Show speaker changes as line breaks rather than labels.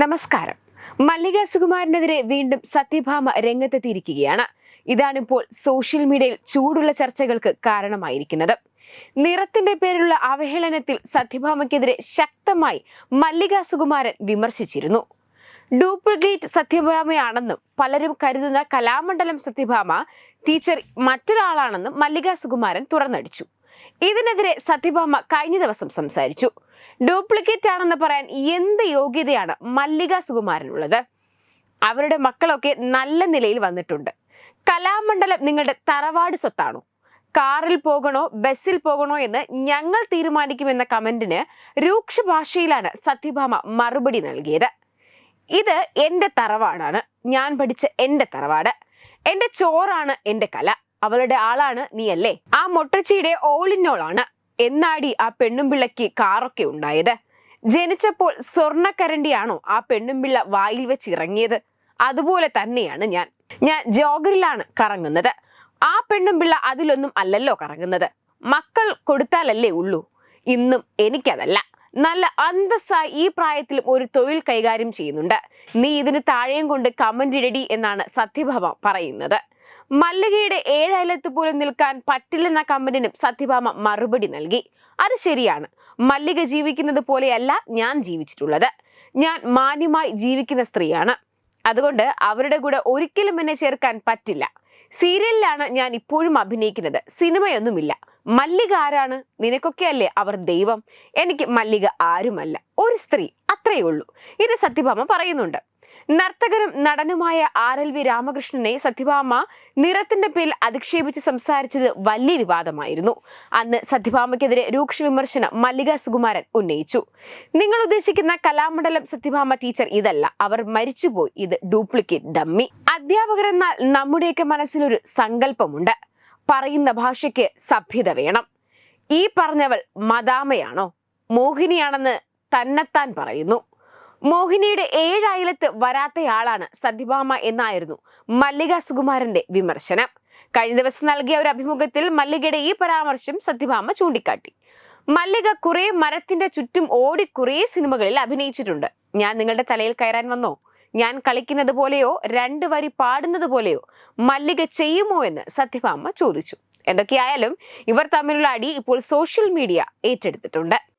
നമസ്കാരം. മല്ലിക സുകുമാരനെതിരെ വീണ്ടും സത്യഭാമ രംഗത്തെത്തിയിരിക്കുകയാണ്. ഇതാണിപ്പോൾ സോഷ്യൽ മീഡിയയിൽ ചൂടുള്ള ചർച്ചകൾക്ക് കാരണമായിരിക്കുന്നത്. നിറത്തിന്റെ പേരിലുള്ള അവഹേളനത്തിൽ സത്യഭാമയ്ക്കെതിരെ ശക്തമായി മല്ലിക സുകുമാരൻ വിമർശിച്ചിരുന്നു. ഡ്യൂപ്ലിക്കേറ്റ് സത്യഭാമയാണെന്നും പലരും കരുതുന്ന കലാമണ്ഡലം സത്യഭാമ ടീച്ചർ മറ്റൊരാളാണെന്നും മല്ലിക സുകുമാരൻ തുറന്നടിച്ചു. ഇതിനെതിരെ സത്യഭാമ കഴിഞ്ഞ ദിവസം സംസാരിച്ചു. ഡ്യൂപ്ലിക്കേറ്റ് ആണെന്ന് പറയാൻ എന്ത് യോഗ്യതയാണ് മല്ലിക സുകുമാരനുള്ളത്? അവരുടെ മക്കളൊക്കെ നല്ല നിലയിൽ വന്നിട്ടുണ്ട്. കലാമണ്ഡലം നിങ്ങളുടെ തറവാട് സ്വത്താണോ? കാറിൽ പോകണോ ബസ്സിൽ പോകണോ എന്ന് ഞങ്ങൾ തീരുമാനിക്കുമെന്ന കമന്റിന് രൂക്ഷ ഭാഷയിലാണ് സത്യഭാമ മറുപടി നൽകിയത്. ഇത് എന്റെ തറവാടാണ്. ഞാൻ പഠിച്ച എന്റെ തറവാട്. എന്റെ ചോറാണ് എന്റെ കല. അവളുടെ ആളാണ് നീ അല്ലേ ആ മൊട്ടച്ചിയുടെ ഓളിനോളാണ്. എന്നാടി ആ പെണ്ണും പിള്ളയ്ക്ക് കാറൊക്കെ ഉണ്ടായത്? ജനിച്ചപ്പോൾ സ്വർണക്കരണ്ടിയാണോ ആ പെണ്ണും പിള്ള വായിൽ വെച്ച് ഇറങ്ങിയത്? അതുപോലെ തന്നെയാണ് ഞാൻ. ഞാൻ ജോഗറിലാണ് കറങ്ങുന്നത്. ആ പെണ്ണും പിള്ള അതിലൊന്നും അല്ലല്ലോ കറങ്ങുന്നത്. മക്കൾ കൊടുത്താലല്ലേ ഉള്ളൂ. ഇന്നും എനിക്കതല്ല. നല്ല അന്തസ്സായി ഈ പ്രായത്തിലും ഒരു തൊഴിൽ കൈകാര്യം ചെയ്യുന്നുണ്ട്. നീ ഇതിന് താഴെയും കൊണ്ട് കമന്റ് ഇടടി എന്നാണ് സത്യഭാമ പറയുന്നത്. മല്ലികയുടെ ഏഴയലത്ത് പോലും നിൽക്കാൻ പറ്റില്ലെന്ന കമ്പനിനും സത്യഭാമ മറുപടി നൽകി. അത് ശരിയാണ്. മല്ലിക ജീവിക്കുന്നത് പോലെയല്ല ഞാൻ ജീവിച്ചിട്ടുള്ളത്. ഞാൻ മാന്യമായി ജീവിക്കുന്ന സ്ത്രീയാണ്. അതുകൊണ്ട് അവരുടെ കൂടെ ഒരിക്കലും എന്നെ ചേർക്കാൻ പറ്റില്ല. സീരിയലിലാണ് ഞാൻ ഇപ്പോഴും അഭിനയിക്കുന്നത്. സിനിമയൊന്നുമില്ല. മല്ലിക ആരാണ്? നിനക്കൊക്കെയല്ലേ അവർ ദൈവം? എനിക്ക് മല്ലിക ആരുമല്ല. ഒരു സ്ത്രീ. അത്രയേ ഉള്ളൂ. ഇത് സത്യഭാമ പറയുന്നുണ്ട്. നർത്തകനും നടനുമായ ആർ എൽ വി രാമകൃഷ്ണനെ സത്യഭാമ നിറത്തിന്റെ പേരിൽ അധിക്ഷേപിച്ച് സംസാരിച്ചത് വലിയ വിവാദമായിരുന്നു. അന്ന് സത്യഭാമയ്ക്കെതിരെ രൂക്ഷ വിമർശനം മല്ലിക സുകുമാരൻ ഉന്നയിച്ചു. നിങ്ങൾ ഉദ്ദേശിക്കുന്ന കലാമണ്ഡലം സത്യഭാമ ടീച്ചർ ഇതല്ല. അവർ മരിച്ചുപോയി. ഇത് ഡ്യൂപ്ലിക്കേറ്റ് ഡമ്മി. അധ്യാപകർ എന്നാൽ നമ്മുടെയൊക്കെ മനസ്സിലൊരു സങ്കല്പമുണ്ട്. പറയുന്ന ഭാഷയ്ക്ക് സഭ്യത വേണം. ഈ പറഞ്ഞവൾ മദാമയാണോ? മോഹിനിയാണെന്ന് തന്നെത്താൻ പറയുന്നു. മോഹിനിയുടെ ഏഴായിലത്ത് വരാത്തയാളാണ് സത്യഭാമ എന്നായിരുന്നു മല്ലിക സുകുമാരന്റെ വിമർശനം. കഴിഞ്ഞ ദിവസം നൽകിയ ഒരു അഭിമുഖത്തിൽ മല്ലികയുടെ ഈ പരാമർശം സത്യഭാമ ചൂണ്ടിക്കാട്ടി. മല്ലിക കുറെ മരത്തിന്റെ ചുറ്റും ഓടി കുറെ സിനിമകളിൽ അഭിനയിച്ചിട്ടുണ്ട്. ഞാൻ നിങ്ങളുടെ തലയിൽ കയറാൻ വന്നോ? ഞാൻ കളിക്കുന്നത് പോലെയോ? രണ്ട് വരി പാടുന്നത് പോലെയോ? മല്ലിക ചെയ്യുമോ എന്ന് സത്യഭാമ ചോദിച്ചു. എന്തൊക്കെയായാലും ഇവർ തമ്മിലുള്ള അടി ഇപ്പോൾ സോഷ്യൽ മീഡിയ ഏറ്റെടുത്തിട്ടുണ്ട്.